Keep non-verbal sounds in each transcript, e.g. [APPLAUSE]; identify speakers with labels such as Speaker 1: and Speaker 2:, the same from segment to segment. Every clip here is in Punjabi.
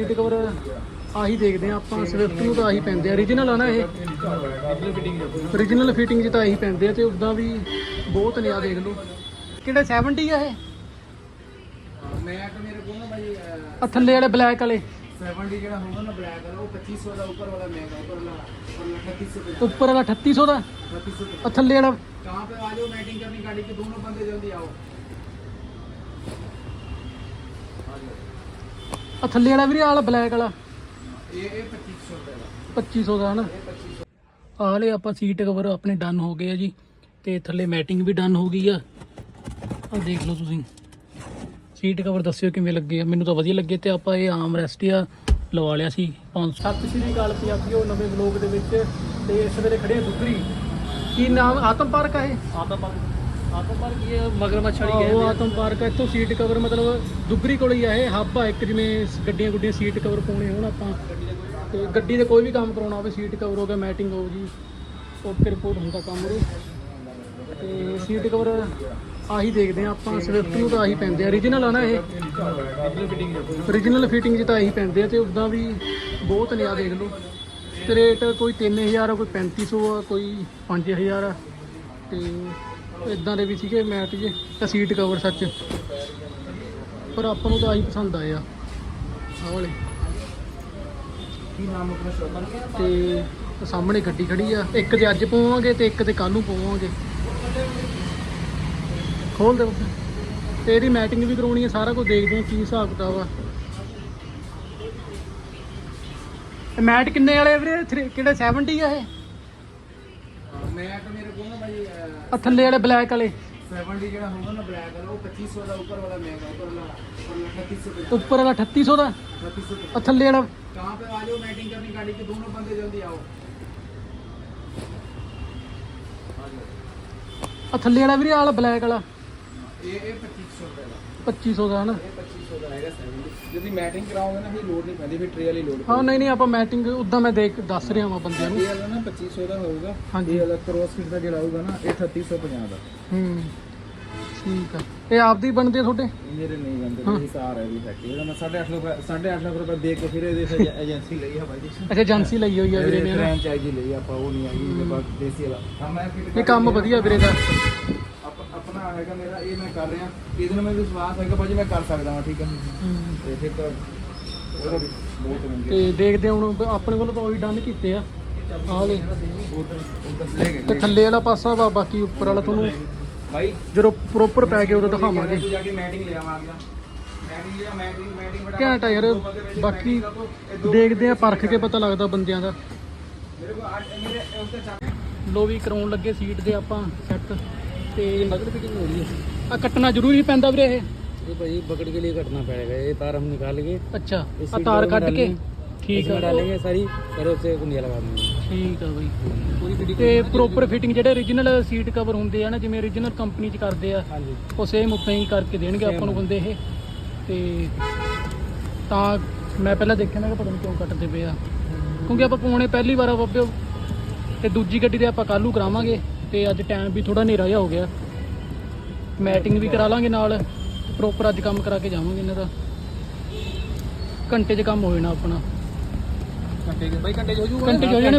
Speaker 1: ਇੱਕ ਆਹੀ ਦੇਖਦੇ ਆ ਆਪਾਂ ਸਵਿਫਟ ਨੂੰ ਤਾਂ ਆਹੀ ਪੈਂਦੇ ਆ। Origignal ਆ ਇਹ। Origignal ਫਿਟਿੰਗ ਜਿਹਾ ਤਾਂ ਆਹੀ ਪੈਂਦੇ ਆ ਤੇ ਉਦਾਂ ਵੀ ਬਹੁਤ ਨੇ ਦੇਖ ਲਓ। ਕਿਹੜਾ 70 ਆ ਇਹ?
Speaker 2: ਮੈਂ ਤਾਂ ਮੇਰੇ ਕੋਲ ਨਾ
Speaker 1: ਥੱਲੇ ਵਾਲੇ ਬਲੈਕ ਵਾਲੇ।
Speaker 2: 70 ਜਿਹੜਾ ਹੋਊਗਾ ਨਾ ਬਲੈਕ ਵਾਲਾ ਉਹ 2500 ਦਾ ਉੱਪਰ ਵਾਲਾ ਮਹਿੰਗਾ ਉੱਪਰ ਵਾਲਾ ਉੱਪਰ
Speaker 1: ਵਾਲਾ 3800 ਦਾ।
Speaker 2: 3800
Speaker 1: ਥੱਲੇ ਵਾਲਾ।
Speaker 2: ਕਹਾਂ ਪੇ ਆ ਮੈਟਿੰਗ ਕਰਨੀ ਗਾੜੀ ਕੇ ਦੋਨੋਂ ਬੰਦੇ ਜਲਦੀ ਆਓ।
Speaker 1: ਆ ਥੱਲੇ ਵਾਲਾ ਵੀਰੇ ਆਲ ਬਲੈਕ ਵਾਲਾ।
Speaker 2: ਇਹ ਇਹ 2500 ਦਾ
Speaker 1: 2500 ਦਾ ਹਨਾ? ਆ ਆਪਾਂ ਸੀਟ ਕਵਰ ਆਪਣੇ ਡਨ ਹੋ ਗਏ ਆ ਜੀ। ਤੇ ਥੱਲੇ ਮੈਟਿੰਗ ਵੀ ਡਨ ਹੋ ਗਈ ਆ। ਆ ਦੇਖ ਲਓ ਤੁਸੀਂ। ਸੀਟ ਕਵਰ ਦੱਸਿਓ ਕਿਵੇਂ ਲੱਗੇ ਮੈਨੂੰ ਤਾਂ ਵਧੀਆ ਲੱਗੇ ਤੇ ਆਪਾਂ ਇਹ ਆਮ ਰੈਸਟ ਆ ਲਵਾ ਲਿਆ ਸੀ 500 ਸਤਿ ਸ਼੍ਰੀ ਅਕਾਲ ਪੰਜਾਬੀਓ ਨਵੇਂ ਵਲੌਗ ਦੇ ਵਿੱਚ ਤੇ ਇਸ ਵੇਲੇ ਖੜੇ ਦੁੱਗਰੀ। ਕੀ ਨਾਮ? ਆਤਮ ਪਾਰਕ ਆ
Speaker 2: ਆਤਮ ਪਾਰਕ। ਆਤਮ ਪਾਰਕ ਇਹ ਮਗਰਮੱਛੜੀ ਕਹਿੰਦੇ
Speaker 1: ਉਹ ਆਤਮ ਪਾਰਕ ਹੈ ਇੱਥੋਂ ਸੀਟ ਕਵਰ ਮਤਲਬ ਦੁੱਗਰੀ ਕੋਲ ਹੀ ਇਹ ਹੱਬ ਆ ਇੱਕ ਜਿਵੇਂ ਗੱਡੀਆਂ ਗੁੱਡੀਆਂ ਸੀਟ ਕਵਰ ਪਾਉਣੇ ਹੋਣ ਆਪਾਂ। ਤੇ ਗੱਡੀ ਦੇ ਕੋਈ ਵੀ ਕੰਮ ਕਰਾਉਣਾ ਹੋਵੇ ਸੀਟ ਕਵਰ ਹੋ ਗਿਆ ਮੈਟਿੰਗ ਹੋ ਗਈ ਓਕੇ ਰਿਪੋਰਟ ਹੁੰਦਾ ਕੰਮ ਉਹ ਤੇ ਸੀਟ ਕਵਰ ਆਹੀ ਦੇਖਦੇ ਆ ਆਪਾਂ ਸਵਿਫਟ ਆਹੀ ਪੈਂਦੇ ਆ origignal ਆ ਨਾ ਇਹ। ਫਿਟਿੰਗ ਚ ਤਾਂ ਆਹੀ ਪੈਂਦੇ ਆ ਤੇ ਉਦਾਂ ਵੀ ਬਹੁਤ ਨੇ ਦੇਖ ਲਓ। ਤੇ ਰੇਟ ਕੋਈ 3000 ਆ ਕੋਈ 3500 ਆ ਕੋਈ 5000 ਆ। ਤੇ ਇਦਾਂ ਦੇ ਵੀ ਸੀਗੇ ਮੈਟ ਜੇ ਤਾਂ ਸੀਟ ਕਵਰ ਸੱਚ। ਪਰ ਆਪਾਂ ਨੂੰ ਤਾਂ ਆਹੀ ਪਸੰਦ ਆਏ ਆ ਆਹ ਵਾਲੇ।
Speaker 2: ਕੀ ਨਾਮ ਆਪਣਾ ਸ਼ੋਪਰ
Speaker 1: ਤੇ ਸਾਹਮਣੇ ਗੱਡੀ ਖੜੀ ਆ ਇੱਕ ਤੇ ਅੱਜ ਪਵਾਂਗੇ ਤੇ ਇੱਕ ਤੇ ਕੱਲ ਨੂੰ ਪਵਾਂਗੇ। ਖੋਲ ਦੇ ਤੇ ਇਹਦੀ ਮੈਟਿੰਗ ਵੀ ਕਰਾਉਣੀ ਹੈ ਸਾਰਾ ਕੁਝ ਦੇਖਦੇ ਹਾਂ ਕੀ ਹਿਸਾਬ ਕਿਤਾਬ ਆ। ਮੈਟ ਕਿੰਨੇ ਵਾਲੇ ਵੀਰੇ? ਕਿਹੜੇ 70 ਆ ਇਹ?
Speaker 2: ਮੈਟ ਮੇਰੇ ਕੋਲ ਨਾ ਭਾਈ
Speaker 1: ਆ ਥੱਲੇ ਵਾਲੇ ਬਲੈਕ ਵਾਲੇ
Speaker 2: 70 ਜਿਹੜਾ ਹੋਊਗਾ ਨਾ ਬਲੈਕ ਵਾਲਾ ਉਹ 2500 ਦਾ ਉੱਪਰ ਵਾਲਾ ਮਹਿੰਗਾ ਉੱਪਰ वाला ਉੱਪਰ वाला 3800 पे
Speaker 1: ਉੱਪਰ ਵਾਲਾ 3800 ਦਾ
Speaker 2: 3800 पे
Speaker 1: ਆ ਥੱਲੇ ਵਾਲਾ
Speaker 2: कहाँ पे आ जाओ मैटिंग करनी गाड़ी के दोनों बंदे जल्दी आओ
Speaker 1: ਆ ਥੱਲੇ ਵਾਲਾ ਵੀਰੇ ਆਲਾ ਬਲੈਕ ਵਾਲਾ
Speaker 2: ये ये 2500 रुपए का
Speaker 1: 2500 ਦਾ ਹਨਾ
Speaker 2: ਇਹ 2500 ਦਾ ਹੈਗਾ 70 যদি ਮੈਟਿੰਗ ਕਰਾਓਗੇ ਨਾ ਫਿਰ ਲੋਡ ਨਹੀਂ ਪੈਂਦੀ ਫਿਰ ਟ੍ਰੇ ਵਾਲੀ ਲੋਡ
Speaker 1: ਹਾਂ ਨਹੀਂ ਨਹੀਂ ਆਪਾਂ ਮੈਟਿੰਗ ਉਦਾਂ ਮੈਂ ਦੇਖ ਦੱਸ ਰਿਹਾ ਵਾਂ ਬੰਦਿਆਂ ਨੂੰ
Speaker 2: ਇਹ ਵਾਲਾ ਨਾ 2500 ਦਾ ਹੋਊਗਾ
Speaker 1: ਹਾਂਜੀ।
Speaker 2: ਇਹ ਵਾਲਾ ਕ੍ਰੋਸ ਫਿਟ ਦਾ ਜਿਹੜਾ ਹੋਊਗਾ ਨਾ ਇਹ 3850 ਦਾ
Speaker 1: ਹੂੰ ਠੀਕ ਆ ਇਹ ਆਪਦੀ ਹੀ ਬਣਦੇ ਆ ਤੁਹਾਡੇ
Speaker 2: ਇਹ ਮੇਰੇ ਨਹੀਂ ਬੰਦੇ
Speaker 1: ਹਾਂ।
Speaker 2: ਇਹ ਹਿਸਾਬ ਹੈ ਵੀ ਫੈਕਟਰੀ ਇਹਦਾ ਮੈਂ 8.5 ਰੁਪਏ 8.5 ਲੱਖ ਰੁਪਏ ਦੇ ਕੇ ਫਿਰ ਇਹਦੇ ਫਿਰ ਏਜੰਸੀ ਲਈ ਆ ਬਾਈ ਜੀ
Speaker 1: ਅੱਛਾ ਏਜੰਸੀ ਲਈ ਹੋਈ ਆ ਵੀਰੇ ਨੇ ਨਾ
Speaker 2: ਫ੍ਰੈਂਚਾਈਜ਼ੀ ਲਈ ਆਪਾਂ ਉਹ ਨਹੀਂ ਆਈ ਇਹਦੇ ਬਾਅਦ ਦੇਸੀ ਵਾਲਾ ਹਾਂ ਮੈਂ fit
Speaker 1: ਇਹ ਕੰਮ ਵਧੀਆ ਵੀਰੇ ਦਾ
Speaker 2: ਆਪਣਾ ਹੈਗਾ ਮੇਰਾ ਇਹ ਮੈਂ ਕਰ ਰਿਹਾ। ਇਹਦੇ ਨਾਲ ਮੈਨੂੰ ਵਿਸ਼ਵਾਸ ਹੈਗਾ ਭਾਜੀ ਮੈਂ ਕਰ ਸਕਦਾ ਹਾਂ ਠੀਕ ਹੈ ਤੇ ਫਿਰ ਤਾਂ ਉਹਦਾ ਵੀ ਬਹੁਤ ਮਹਿੰਗੇ
Speaker 1: ਤੇ ਦੇਖਦੇ ਹਾਂ ਹੁਣ ਆਪਣੇ ਵੱਲੋਂ ਤਾਂ ਉਹੀ ਡਨ ਕੀਤੇ ਆ। ਆਹ ਲੈ
Speaker 2: ਉਹ ਤਾਂ
Speaker 1: ਥੱਲੇ ਵਾਲਾ ਪਾਸਾ ਵਾ ਬਾਕੀ ਉੱਪਰ ਵਾਲਾ ਤੁਹਾਨੂੰ
Speaker 2: ਭਾਈ
Speaker 1: ਜਦੋਂ ਪ੍ਰੋਪਰ ਪੈ ਕੇ ਉਦੋਂ ਦਿਖਾਵਾਂਗੇ।
Speaker 2: ਤੂੰ ਜਾ ਕੇ ਮੈਟਿੰਗ ਲੈ ਆਵਾਂਗਾ। ਮੈਟਿੰਗ ਜਿਹੜਾ ਮੈਟਿੰਗ ਮੈਟਿੰਗ ਬੜਾ
Speaker 1: ਘੈਂਟ ਆ ਯਾਰ ਬਾਕੀ ਦੇਖਦੇ ਆ ਪਰਖ ਕੇ ਪਤਾ ਲੱਗਦਾ ਬੰਦਿਆਂ ਦਾ। ਲੋ ਵੀ ਕਰਾਉਣ ਲੱਗੇ ਸੀਟ ਦੇ ਆਪਾਂ ਸੈੱਟ ਤੇ ਮਗਰ ਫਿਟਿੰਗ ਹੋ ਰਹੀ ਹੈ ਆ ਕੱਟਣਾ ਜ਼ਰੂਰੀ ਪੈਂਦਾ ਵੀਰੇ ਇਹ
Speaker 2: ये भाई पकड़ के लिए कटना पड़ेगा ये तार हम निकालेंगे
Speaker 1: ਅੱਛਾ
Speaker 2: इस
Speaker 1: ਆ
Speaker 2: सीट
Speaker 1: ਤਾਰ
Speaker 2: में
Speaker 1: ਕੱਢ ਕੇ
Speaker 2: डालेंगे,
Speaker 1: ਠੀਕ
Speaker 2: इसमें
Speaker 1: ਆ
Speaker 2: डालेंगे सारी करो से कुंडिया लगा देंगे
Speaker 1: ਠੀਕ ਆ ਬਈ
Speaker 2: पूरी फिटिंग
Speaker 1: ਤੇ ਪ੍ਰੋਪਰ ਫਿਟਿੰਗ ਜਿਹੜੇ origignal ਸੀਟ ਕਵਰ ਹੁੰਦੇ ਆ ਨਾ ਜਿਵੇਂ origignal ਕੰਪਨੀ ਚ ਕਰਦੇ ਆ
Speaker 2: हाँ जी
Speaker 1: ਉਹ ਸੇਮ ਉੱਦਾਂ ਹੀ ਕਰਕੇ ਦੇਣਗੇ ਆਪਾਂ ਨੂੰ ਬੰਦੇ ਇਹ ਤੇ ਤਾਂ ਮੈਂ ਪਹਿਲਾਂ ਦੇਖਿਆ ਮੈਂ ਕਿ ਪਤਾ ਨਹੀਂ ਕਿਉਂ ਕੱਟਦੇ ਪਏ ਆ ਕਿਉਂਕਿ ਆਪਾਂ ਪਾਉਣੇ ਪਹਿਲੀ ਵਾਰ ਆ ਬੱਬਿਓ ਤੇ ਦੂਜੀ ਗੱਡੀ ਦੇ ਆਪਾਂ ਕੱਲ੍ਹ ਨੂੰ ਕਰਾਵਾਂਗੇ ਤੇ ਅੱਜ ਟਾਈਮ ਵੀ ਥੋੜਾ ਹਨੇਰਾ ਜਿਹਾ ਹੋ ਗਿਆ। ਮੈਟਿੰਗ ਵੀ ਕਰਾ ਲਾਂਗੇ ਨਾਲ ਪ੍ਰੋਪਰ ਅੱਜ ਕੰਮ ਕਰਾ ਕੇ ਜਾਵਾਂਗੇ ਇਹਨਾਂ ਦਾ। ਘੰਟੇ 'ਚ ਕੰਮ ਹੋ ਜਾਣਾ ਆਪਣਾ। ਘੰਟੇ ਚ ਹੋ ਜਾਣਾ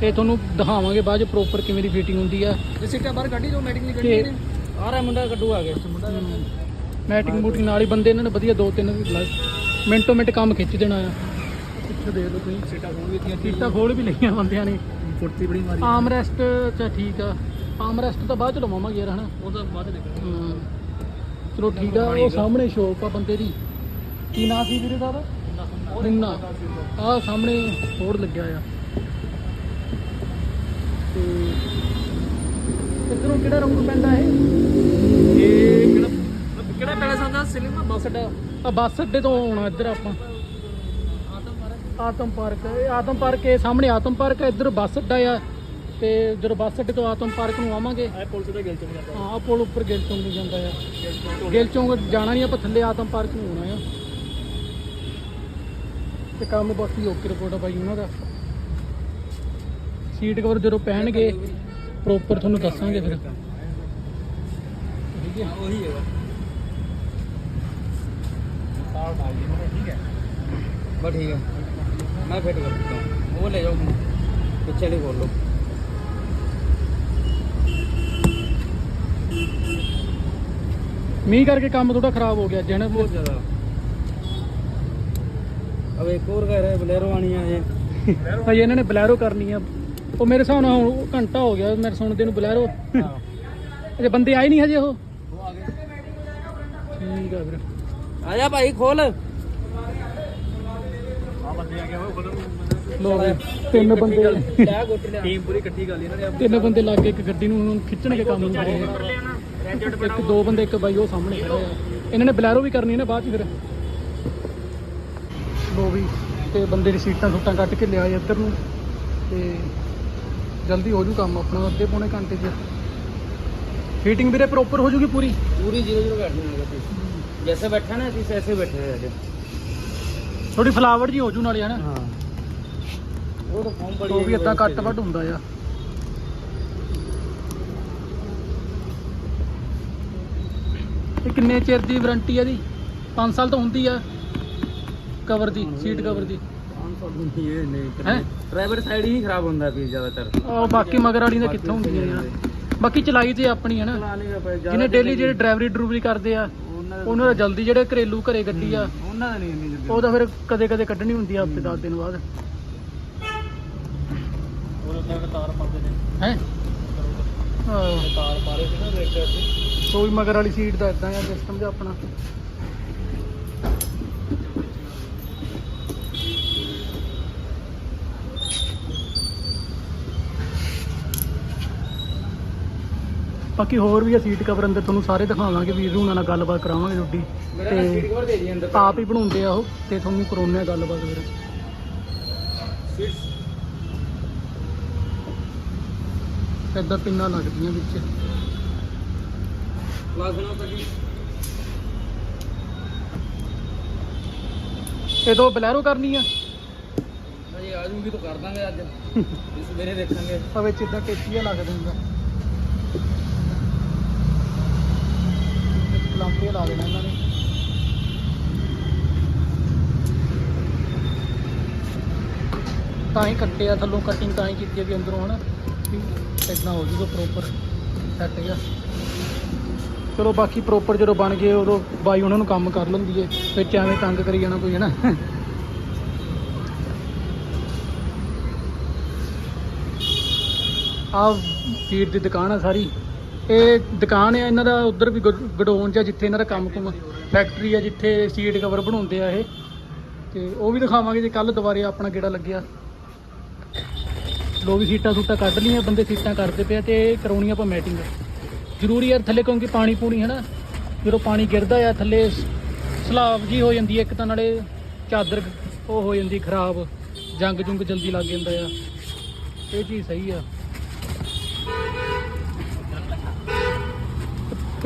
Speaker 1: ਤੇ ਤੁਹਾਨੂੰ ਦਿਖਾਵਾਂਗੇ ਬਾਅਦ 'ਚ ਪ੍ਰੋਪਰ ਕਿਵੇਂ ਦੀ ਫਿਟਿੰਗ ਹੁੰਦੀ ਆ।
Speaker 2: ਜੇ ਸੀਟਾਂ ਬਾਹਰ ਕੱਢੀ ਜੋ
Speaker 1: ਮੈਡੀਕਲੀ
Speaker 2: ਕੱਢੀ ਆ ਰਿਹਾ ਮੁੰਡਾ ਕੱਢੂ ਆ ਗਿਆ ਮੁੰਡਾ
Speaker 1: ਮੈਟਿੰਗ ਮੂਟਿੰਗ ਨਾਲ ਹੀ ਬੰਦੇ ਇਹਨਾਂ ਨੇ ਵਧੀਆ ਦੋ ਤਿੰਨ ਮਿੰਟੋਂ ਮਿੰਟ ਕੰਮ ਖਿੱਚ ਦੇਣਾ ਆ। ਪਿੱਛੇ ਦੇਖ ਲਓ ਤੁਸੀਂ ਸੀਟਾਂ ਖੋਲ ਵੀ ਲਈਆਂ ਬੰਦਿਆਂ ਨੇ।
Speaker 2: ਫੁੱਟੀ ਬੜੀ ਮਾਰੀ
Speaker 1: ਆਮ ਰੈਸਟ ਚਾ ਠੀਕ ਆ। ਆਮ ਰੈਸਟ ਤਾਂ ਬਾਅਦ ਚ ਲਵਾਵਾਂਗੇ ਯਾਰ ਹਨਾ?
Speaker 2: ਉਹ ਤਾਂ ਬਾਅਦ
Speaker 1: ਨਿਕਲ ਚਲੋ ਠੀਕ ਆ ਉਹ ਸਾਹਮਣੇ ਸ਼ੋਪ ਆ ਬੰਦੇ ਦੀ। ਕੀ ਨਾਂ ਸੀ ਵੀਰੇ ਦਾ? ਰਿੰਨਾ ਆ ਸਾਹਮਣੇ ਹੋਰ ਲੱਗਿਆ ਆ। ਤੇ ਕਿੱਧਰੋਂ ਕਿਹੜਾ ਰੰਗ ਪੈਂਦਾ ਇਹ?
Speaker 2: ਇਹ ਕਿਹੜਾ ਕਿਹੜਾ ਪੈਲੇਸ ਆਂਦਾ ਸਿਨੇਮਾ ਬੱਸ ਅੱਡਾ।
Speaker 1: ਆ ਬੱਸ ਅੱਡੇ ਤੋਂ ਆਉਣਾ ਇੱਧਰ ਆਪਾਂ। ਆਤਮ ਪਾਰਕ ਇਹ ਆਤਮ ਪਾਰਕ ਇਹ ਸਾਹਮਣੇ ਆਤਮ ਪਾਰਕ ਹੈ ਇੱਧਰ ਬੱਸ ਅੱਡਾ ਆ ਤੇ ਜਦੋਂ ਬੱਸ ਅੱਡੇ ਤੋਂ ਆਤਮ ਪਾਰਕ ਨੂੰ ਆਵਾਂਗੇ
Speaker 2: ਇਹ ਪੁਲਿਸ ਦਾ ਗਿਲ ਜਾਂਦਾ।
Speaker 1: ਹਾਂ ਆਹ ਪੁਲ ਉੱਪਰ ਗਿਲ ਨੂੰ ਜਾਂਦਾ ਆ। ਗਿਲ ਚੌਂਕ ਜਾਣਾ ਨਹੀਂ ਆਪਾਂ ਥੱਲੇ ਆਤਮ ਪਾਰਕ ਨੂੰ ਆਉਣਾ ਆ। ਤੇ ਕੰਮ ਬਾਕੀ ਓਕੇ ਰਿਪੋਰਟ ਆ ਬਾਈ ਉਹਨਾਂ ਦਾ। ਸੀਟ ਕਵਰ ਜਦੋਂ ਪਹਿਣਗੇ ਪ੍ਰੋਪਰ ਤੁਹਾਨੂੰ ਦੱਸਾਂਗੇ ਫਿਰ। ਠੀਕ ਹੈ?
Speaker 2: ਉਹੀ ਹੈਗਾ। ਸਾਲ ਨਾਲ ਜੀ ਠੀਕ ਹੈ।
Speaker 3: ਬਸ ਠੀਕ ਹੈ। मैं फिट कर देता हूँ। वो ले जाओ तो चलिए बोल लो।
Speaker 1: मीह करके काम थोड़ा खराब हो गया जहन
Speaker 3: बहुत ज़्यादा। अब एक और कह घर है बलैरो आनी है हाँ,
Speaker 1: ये भाई इन्होंने बलैरो करनी है। वो मेरे हिसाब ना हाँ, घंटा हो गया मेरे सुनते नु बलैरो। हाँ। अरे बंदे आए नहीं हजे
Speaker 3: वो?
Speaker 1: ठीक है फिर।
Speaker 3: आजा भाई खोल।
Speaker 1: ਲੋ ਤਿੰਨ ਬੰਦੇ
Speaker 2: ਟੀਮ ਪੂਰੀ ਇਕੱਠੀ ਗੱਲ ਇਹਨਾਂ ਨੇ
Speaker 1: ਤਿੰਨ ਬੰਦੇ ਲੱਗ ਕੇ ਇੱਕ ਗੱਡੀ ਨੂੰ ਹੁਣ ਖਿੱਚਣ ਦੇ ਕੰਮ ਨੂੰ ਕਰੇ ਇੱਕ ਦੋ ਬੰਦੇ ਇੱਕ ਬਾਈ ਉਹ ਸਾਹਮਣੇ ਖੜੇ ਆ। ਇਹਨਾਂ ਨੇ ਬਲੈਰੋ ਵੀ ਕਰਨੀ ਨਾ ਬਾਅਦ ਚ ਫਿਰ। ਲੋ ਵੀ ਤੇ ਬੰਦੇ ਦੀ ਸੀਟਾਂ ਸੁੱਟਾਂ ਕੱਟ ਕੇ ਲਿਆ ਇੱਧਰ ਨੂੰ। ਤੇ ਜਲਦੀ ਹੋ ਜੂ ਕੰਮ ਆਪਣਾ ਅੱਧੇ ਪੌਣੇ ਘੰਟੇ 'ਚ। ਫੀਟਿੰਗ ਵੀਰੇ ਪ੍ਰੋਪਰ ਹੋ ਜੂਗੀ ਪੂਰੀ?
Speaker 3: ਪੂਰੀ 00 ਘੰਟੇ ਨਾਲ ਜੈਸੇ ਬੈਠਾ ਨਾ ਅਸੀਂ ਐਸੇ ਬੈਠੇ ਰਹੇ
Speaker 1: ਥੋੜੀ ਫਲਾਵਟ ਜੀ ਹੋ ਜੂ ਨਾਲੇ ਹਨਾ।
Speaker 3: ਹਾਂ।
Speaker 1: ਉਹ ਵੀ ਅੱਧਾ ਕੱਟ ਵੱਡ ਹੁੰਦਾ ਆ। ਇਹ ਕਿੰਨੇ ਚਿਰ ਦੀ ਵਾਰੰਟੀ ਆ ਦੀ 5 ਸਾਲ ਤੋਂ ਹੁੰਦੀ ਆ ਕਵਰ ਦੀ ਸੀਟ ਕਵਰ ਦੀ।
Speaker 3: ਖਰਾਬ
Speaker 1: ਹੁੰਦਾ ਬਾਕੀ ਮਗਰ ਵਾਲੀ ਦਾ ਕਿੱਥੋਂ ਹੁੰਦੀ ਬਾਕੀ ਚਲਾਈ ਤੇ ਆਪਣੀ ਹੈ ਨਾ ਜਿਹਨੇ ਡੇਲੀ ਜਿਹੜੇ ਡਰਾਈਵਰੀ ਡਰੂਵਰੀ ਕਰਦੇ ਆ। ਉਹਨਾਂ ਦਾ ਜਲਦੀ ਜਿਹੜੇ ਘਰੇਲੂ ਘਰੇ ਗੱਡੀ ਆ
Speaker 3: ਉਹਨਾਂ ਦਾ ਨਹੀਂ ਇੰਨੀ ਜਲਦੀ।
Speaker 1: ਉਹ ਤਾਂ ਫਿਰ ਕਦੇ ਕਦੇ ਕੱਢਣੀ ਹੁੰਦੀ ਆ ਹਫ਼ਤੇ 10 ਦਿਨ ਬਾਅਦ।
Speaker 3: ਉਹ ਤਾਂ ਤਾਰ ਪਾਉਂਦੇ ਨੇ।
Speaker 1: ਹੈ?
Speaker 3: ਤਾਰ ਪਾ ਰਹੇ ਸੀ ਨਾ ਰੇਟਰ ਤੇ।
Speaker 1: ਕੋਈ ਮਗਰ ਵਾਲੀ ਸੀਟ ਦਾ ਇਦਾਂ ਆ ਸਿਸਟਮ ਜਿਹਾ ਆਪਣਾ। ਬਾਕੀ ਹੋਰ ਵੀ ਆ ਸੀਟ ਕਵਰ ਅੰਦਰ ਤੁਹਾਨੂੰ ਸਾਰੇ ਦਿਖਾਵਾਂਗੇ ਵੀਰ ਨੂੰ ਨਾਲ ਗੱਲਬਾਤ ਕਰਾਵਾਂਗੇ ਤੁਹਾਡੀ। ਤੇ ਆਪ ਹੀ ਬਣਾਉਂਦੇ ਆ ਉਹ ਤੇ ਤੁਹਾਨੂੰ ਆ ਗੱਲਬਾਤ ਫਿਰ। ਏਦਾਂ ਪਿੰਨਾਂ ਲੱਗਦੀਆਂ ਵਿੱਚ। ਇਹ ਤੋਂ ਬਲੈਰੋ ਕਰਨੀ ਆ।
Speaker 3: ਅਜੇ ਆ ਜੂਗੀ ਤਾਂ ਕਰ ਦਾਂਗੇ ਅੱਜ। [LAUGHS] ਇਸ ਸਵੇਰੇ ਦੇਖਾਂਗੇ।
Speaker 1: ਆ ਵਿੱਚ ਇਦਾਂ ਟੇਚੀਆ ਲੱਗ ਦਿੰਦਾ ਲਾਂਪੇ ਲਾ ਦੇਣਾ ਇਹਨਾਂ ਨੇ। ਤਾਂ ਹੀ ਕੱਟੇ ਆ, ਥੱਲੋਂ ਕਟਿੰਗ ਤਾਂ ਹੀ ਕੀਤੀ ਆ ਵੀ ਅੰਦਰੋਂ ਹਨਾ, ਵੀ ਇਦਾਂ ਹੋ ਜੂਗਾ ਪ੍ਰੋਪਰ ਸੈੱਟ ਗਿਆ ਚਲੋ ਬਾਕੀ ਪ੍ਰੋਪਰ ਜਦੋਂ ਬਣ ਗਏ, ਉਦੋਂ ਬਾਈ ਉਹਨਾਂ ਨੂੰ ਕੰਮ ਕਰ ਲੈਂਦੀ ਏ, ਵਿੱਚ ਐਵੇਂ ਤੰਗ ਕਰੀ ਜਾਣਾ ਕੋਈ ਹਨਾ। ਆ ਫੀਡ ਦੀ ਦੁਕਾਨ ਆ ਸਾਰੀ। ਇਹ ਦੁਕਾਨ ਆ, ਇਹਨਾਂ ਦਾ ਉਧਰ ਵੀ ਗਡਾਊਨ ਜਾਂ ਜਿੱਥੇ ਇਹਨਾਂ ਦਾ ਕੰਮ ਕੁਮ ਫੈਕਟਰੀ ਆ ਜਿੱਥੇ ਸੀਟ ਕਵਰ ਬਣਾਉਂਦੇ ਆ ਇਹ। ਤੇ ਉਹ ਵੀ ਦਿਖਾਵਾਂਗੇ ਜੇ ਕੱਲ ਦੁਬਾਰੇ ਆਪਣਾ ਗੇੜਾ ਲੱਗਿਆ। ਲੋਕ ਸੀਟਾਂ ਸੂਟਾਂ ਕੱਢ ਲਈਆਂ, ਬੰਦੇ ਸੀਟਾਂ ਕਰਦੇ ਪਿਆ ਤੇ ਕਰਾਉਣੀ ਆਪਾਂ ਮੈਟਿੰਗ ਜ਼ਰੂਰੀ ਯਾਰ ਥੱਲੇ ਕਿਉਂਕਿ ਪਾਣੀ ਪੂਣੀ ਹੈ ਨਾ, ਜਦੋਂ ਪਾਣੀ ਗਿਰਦਾ ਆ ਥੱਲੇ ਸਲਾਬ ਜੀ ਹੋ ਜਾਂਦੀ ਹੈ ਇੱਕ ਤਾਂ ਨਾਲੇ ਚਾਦਰ ਉਹ ਹੋ ਜਾਂਦੀ ਖਰਾਬ, ਜੰਗ ਜੁੰਗ ਜਲਦੀ ਲੱਗ ਜਾਂਦਾ ਆ। ਇਹ ਚੀਜ਼ ਸਹੀ ਆ।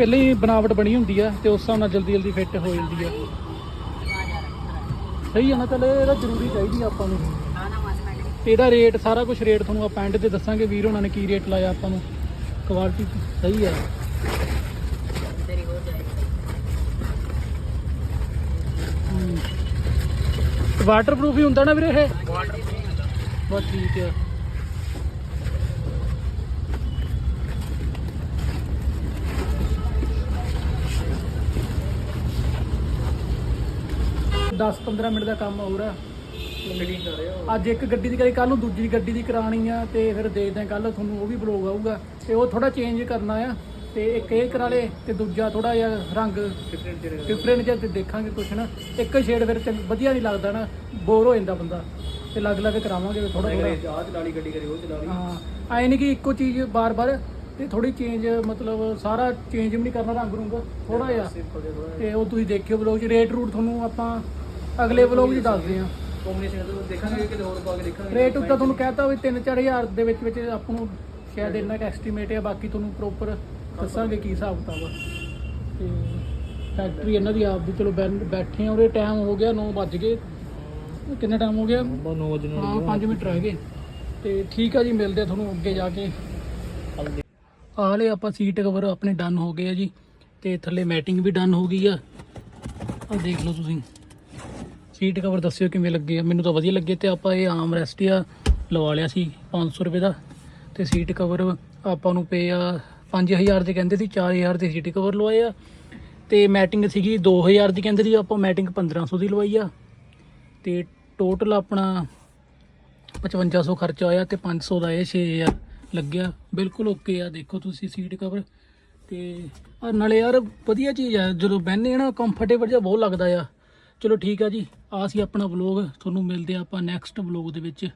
Speaker 1: ਪਹਿਲਾਂ ਹੀ ਬਣਾਵਟ ਬਣੀ ਹੁੰਦੀ ਆ ਤੇ ਉਸ ਹਿਸਾਬ ਨਾਲ ਜਲਦੀ ਜਲਦੀ ਫਿੱਟ ਹੋ ਜਾਂਦੀ ਆ। ਸਹੀ ਆ ਨਾ ਚੱਲ ਇਹਦਾ ਜ਼ਰੂਰੀ ਚਾਹੀਦੀ ਆ ਆਪਾਂ ਨੂੰ। ਤੇ ਇਹਦਾ ਰੇਟ ਸਾਰਾ ਕੁਝ ਰੇਟ ਤੁਹਾਨੂੰ ਆਪਾਂ ਐਂਡ ਤੇ ਦੱਸਾਂਗੇ ਵੀਰ ਉਹਨਾਂ ਨੇ ਕੀ ਰੇਟ ਲਾਇਆ ਆਪਾਂ ਨੂੰ। ਕੁਆਲਿਟੀ ਸਹੀ ਆ। ਵਾਟਰਪ੍ਰੂਫ ਹੀ ਹੁੰਦਾ ਨਾ ਵੀਰੇ ਇਹ? ਬਸ ਠੀਕ ਆ। ਦਸ 15 ਮਿੰਟ ਦਾ ਕੰਮ ਹੋਰ ਆ।
Speaker 3: ਫਿਟਿੰਗ ਕਰ ਰਹੇ ਹੋ।
Speaker 1: ਅੱਜ ਇੱਕ ਗੱਡੀ ਦੀ ਕਰੀ ਕੱਲ ਨੂੰ ਦੂਜੀ ਗੱਡੀ ਦੀ ਕਰਾਣੀ ਆ ਤੇ ਫਿਰ ਦੇਖਦੇ ਆ ਕੱਲ ਤੁਹਾਨੂੰ ਉਹ ਵੀ ਬਲੌਗ ਆਊਗਾ। ਤੇ ਉਹ ਥੋੜਾ ਚੇਂਜ ਕਰਨਾ ਆ ਤੇ ਇੱਕ ਇਹ ਕਰਾ ਲੇ ਤੇ ਦੂਜਾ ਥੋੜਾ ਜਿਹਾ ਰੰਗ ਡਿਫਰੈਂਟ ਜਿਹਾ ਤੇ ਦੇਖਾਂਗੇ ਕੁਛ ਨਾ। ਇੱਕ ਸ਼ੇਡ ਫਿਰ ਚੰਗ- ਵਧੀਆ ਨਹੀਂ ਲੱਗਦਾ ਨਾ ਬੋਰ ਹੋ ਜਾਂਦਾ ਬੰਦਾ। ਤੇ ਲੱਗ ਲੱਗ ਕਰਾਵਾਂਗੇ ਥੋੜਾ ਥੋੜਾ
Speaker 2: ਆਹ ਚਲਾ ਲਈ ਗੱਡੀ ਕਰੀ ਉਹ ਚਲਾ ਲਈ
Speaker 1: ਹਾਂ ਐ ਨਹੀਂ ਕਿ ਇੱਕੋ ਚੀਜ਼ ਬਾਰ-ਬਾਰ ਤੇ ਥੋੜੀ ਚੇਂਜ ਮਤਲਬ ਸਾਰਾ ਚੇਂਜ ਵੀ ਨਹੀਂ ਕਰਨਾ ਰੰਗ ਰੁੰਗ ਥੋੜਾ ਜਿਹਾ ਤੇ ਉਹ ਤੁਸੀਂ ਦੇਖਿਓ ਬਲੌਗ 'ਚ ਰੇਟ ਰੂਟ ਤੁਹਾਨੂੰ ਆਪਾਂ ਅਗਲੇ ਬਲੌਗ 'ਚ ਦੱਸਦੇ ਹਾਂ।
Speaker 2: ਕੰਬੀਨੇਸ਼ਨ ਤੋਂ ਦੇਖਾਂਗੇ ਕਿ ਹੋਰ ਪਾ ਕੇ ਦੇਖਾਂਗੇ।
Speaker 1: ਰੇਟ ਉੱਤੇ ਤੁਹਾਨੂੰ ਕਹਿਤਾ ਵੀ 3-4000 ਦੇ ਵਿੱਚ ਵਿੱਚ ਆਪਾਂ ਨੂੰ ਸ਼ਾਇਦ ਇੰਨਾ ਕੁ ਐਸਟੀਮੇਟ ਹੈ ਬਾਕੀ ਤੁਹਾਨੂੰ ਪ੍ਰੋਪਰ ਦੱਸਾਂਗੇ ਕੀ ਹਿਸਾਬ ਕਿਤਾਬ ਆ। ਤੇ ਫੈਕਟਰੀ ਇਹਨਾਂ ਦੀ ਆਪ ਦੀ ਚਲੋ ਬੈ- ਬੈਠੇ ਆ ਉਹਦੇ ਟਾਈਮ ਹੋ ਗਿਆ 9 ਵੱਜ ਗਏ। ਕਿੰਨਾ ਟਾਈਮ ਹੋ ਗਿਆ?
Speaker 3: ਬਹੁਤ ਨੋਜ
Speaker 1: ਹਾਂ 5 ਮਿੰਟ ਰਹਿ ਗਏ। ਤੇ ਠੀਕ ਆ ਜੀ ਮਿਲਦੇ ਆ ਤੁਹਾਨੂੰ ਅੱਗੇ ਜਾ ਕੇ। ਆਹ ਲੈ ਆਪਾਂ ਸੀਟ ਕਵਰ ਆਪਣੇ ਡਨ ਹੋ ਗਏ ਆ ਜੀ। ਤੇ ਥੱਲੇ ਮੈਟਿੰਗ ਵੀ ਡਨ ਹੋ ਗਈ ਆ। ਆ ਦੇਖ ਲਓ ਤੁਸੀਂ। ਸੀਟ ਕਵਰ ਦੱਸਿਓ ਕਿਵੇਂ ਲੱਗੇ ਆ? ਮੈਨੂੰ ਤਾਂ ਵਧੀਆ ਲੱਗੇ ਤੇ ਆਪਾਂ ਇਹ ਆਮ ਰੈਸਟ ਆ, ਲਵਾ ਲਿਆ ਸੀ 500 ਰੁਪਏ ਦਾ। ਤੇ ਸੀਟ ਕਵਰ ਆਪਾਂ ਨੂੰ ਪਏ ਆ 5000 ਦੇ ਕਹਿੰਦੇ ਸੀ 4000 ਦੇ ਸੀਟ ਕਵਰ ਲਵਾਏ ਆ। ਤੇ ਮੈਟਿੰਗ ਸੀਗੀ 2000 ਦੀ ਕਹਿੰਦੇ ਸੀ, ਆਪਾਂ ਮੈਟਿੰਗ 1500 ਦੀ ਲਵਾਈ ਆ। ਤੇ ਟੋਟਲ ਆਪਣਾ 5500 ਖਰਚਾ ਆਇਆ ਤੇ 500 ਦਾ ਇਹ 6000 ਲੱਗਿਆ। ਬਿਲਕੁਲ ਓਕੇ ਆ, ਦੇਖੋ ਤੁਸੀਂ ਸੀਟ ਕਵਰ ਤੇ ਨਾਲੇ ਯਾਰ ਵਧੀਆ ਚੀਜ਼ ਆ, ਜਦੋਂ ਬਹਿੰਦੇ ਆ ਨਾ ਕੰਫਰਟੇਬਲ ਜਿਹਾ ਬਹੁਤ ਲੱਗਦਾ ਆ। ਚਲੋ ਠੀਕ ਆ ਜੀ। ਆ ਸੀ ਆਪਣਾ ਵਲੌਗ ਤੁਹਾਨੂੰ ਮਿਲਦੇ ਆ ਆਪਾਂ ਨੈਕਸਟ ਵਲੋਗ ਦੇ ਵਿੱਚ।